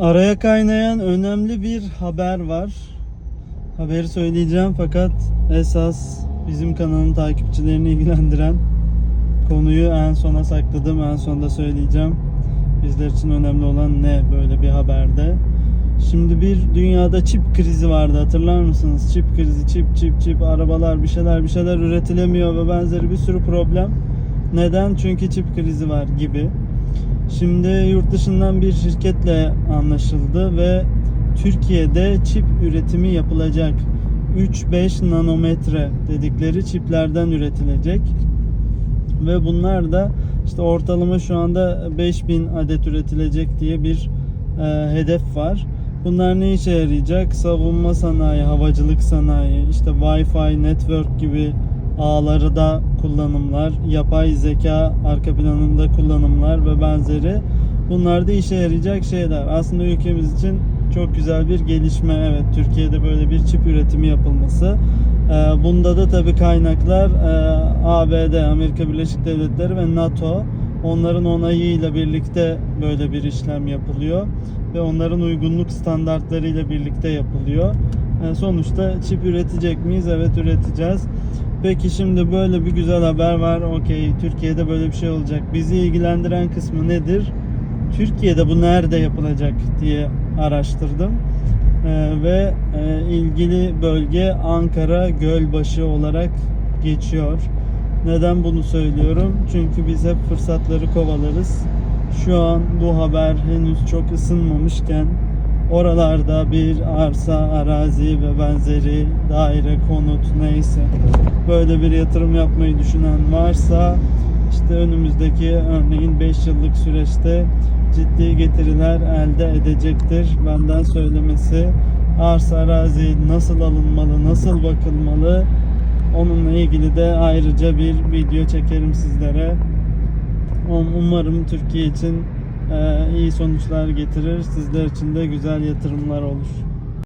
Araya kaynayan önemli bir haber var. Haberi söyleyeceğim fakat esas bizim kanalın takipçilerini ilgilendiren konuyu en sona sakladım. En sonda söyleyeceğim. Bizler için önemli olan ne böyle bir haberde. Şimdi bir dünyada çip krizi vardı hatırlar mısınız? Çip krizi, çip çip çip arabalar bir şeyler bir şeyler üretilemiyor ve benzeri bir sürü problem. Neden? Çünkü çip krizi var gibi. Şimdi yurt dışından bir şirketle anlaşıldı ve Türkiye'de çip üretimi yapılacak. 3-5 nanometre dedikleri çiplerden üretilecek. Ve bunlar da işte ortalama şu anda 5000 adet üretilecek diye bir e, hedef var. Bunlar ne işe yarayacak? Savunma sanayi, havacılık sanayi, işte Wi-Fi, network gibi ağları da kullanımlar, yapay zeka arka planında kullanımlar ve benzeri. Bunlar da işe yarayacak şeyler. Aslında ülkemiz için çok güzel bir gelişme. Evet Türkiye'de böyle bir çip üretimi yapılması. Ee, Bunda da tabii kaynaklar e, ABD, Amerika Birleşik Devletleri ve NATO. Onların onayıyla birlikte böyle bir işlem yapılıyor ve onların uygunluk standartlarıyla birlikte yapılıyor. Yani sonuçta çip üretecek miyiz? Evet üreteceğiz. Peki şimdi böyle bir güzel haber var. Okey Türkiye'de böyle bir şey olacak. Bizi ilgilendiren kısmı nedir? Türkiye'de bu nerede yapılacak diye araştırdım. Ee, ve e, ilgili bölge Ankara Gölbaşı olarak geçiyor. Neden bunu söylüyorum? Çünkü biz hep fırsatları kovalarız. Şu an bu haber henüz çok ısınmamışken oralarda bir arsa, arazi ve benzeri daire, konut neyse böyle bir yatırım yapmayı düşünen varsa işte önümüzdeki örneğin 5 yıllık süreçte ciddi getiriler elde edecektir. Benden söylemesi arsa arazi nasıl alınmalı, nasıl bakılmalı onunla ilgili de ayrıca bir video çekerim sizlere. Um- Umarım Türkiye için iyi sonuçlar getirir. Sizler için de güzel yatırımlar olur.